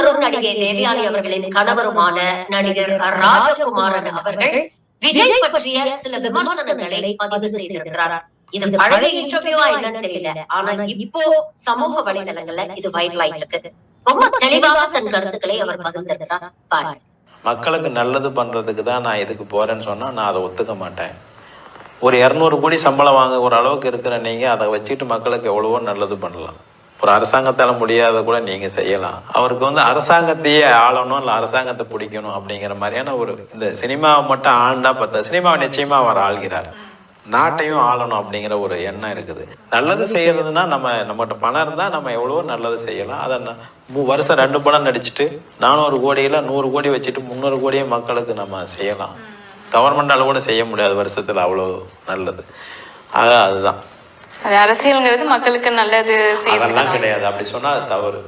வரும் நடிகை தேவயானி அவர்களின் கணவருமான நடிகர் ராஜகுமாரன் அவர்கள் விஜய் பற்றிய சில விமர்சனங்களை பதிவு செய்திருக்கிறார். இது பழைய இன்டர்வியூவா என்னன்னு தெரியல. ஆனா இப்போ சமூக வலைதளங்கள்ல இது வைரல் ஆயிருக்கு. ரொம்ப தெளிவாக தன் கருத்துக்களை அவர் பகிர்ந்திருக்கிறார். பாருங்க. மக்களுக்கு நல்லது பண்றதுக்கு தான் நான் இதுக்கு போறேன்னு சொன்னா நான் அதை ஒத்துக்க மாட்டேன். ஒரு இரநூறு கோடி சம்பளம் வாங்க ஒரு அளவுக்கு இருக்கிற நீங்க அதை வச்சுட்டு மக்களுக்கு எவ்வளவோ நல்லது பண்ணலாம். ஒரு அரசாங்கத்தால முடியாத கூட நீங்க செய்யலாம். அவருக்கு வந்து அரசாங்கத்தையே ஆளணும் இல்ல அரசாங்கத்தை பிடிக்கணும் அப்படிங்கிற மாதிரியான ஒரு இந்த சினிமாவை மட்டும் ஆண்டா பார்த்தா சினிமாவை நிச்சயமா அவர் ஆள்கிறார். நாட்டையும் ஆளணும் அப்படிங்கிற ஒரு எண்ணம் இருக்குது. நல்லது செய்யறதுன்னா நம்ம நம்மகிட்ட பணம் இருந்தா நம்ம எவ்வளவோ நல்லது செய்யலாம். அதை வருஷம் ரெண்டு படம் நடிச்சுட்டு நானூறு கோடியில நூறு கோடி வச்சுட்டு முந்நூறு கோடியே மக்களுக்கு நம்ம செய்யலாம். கவர்மெண்டால கூட செய்ய முடியாது வருஷத்துல அவ்வளோ நல்லது. ஆக அதுதான். அது அரசியல்ங்கிறது மக்களுக்கு நல்லது அதெல்லாம் கிடையாது. அப்படி சொன்னா அது தவறு.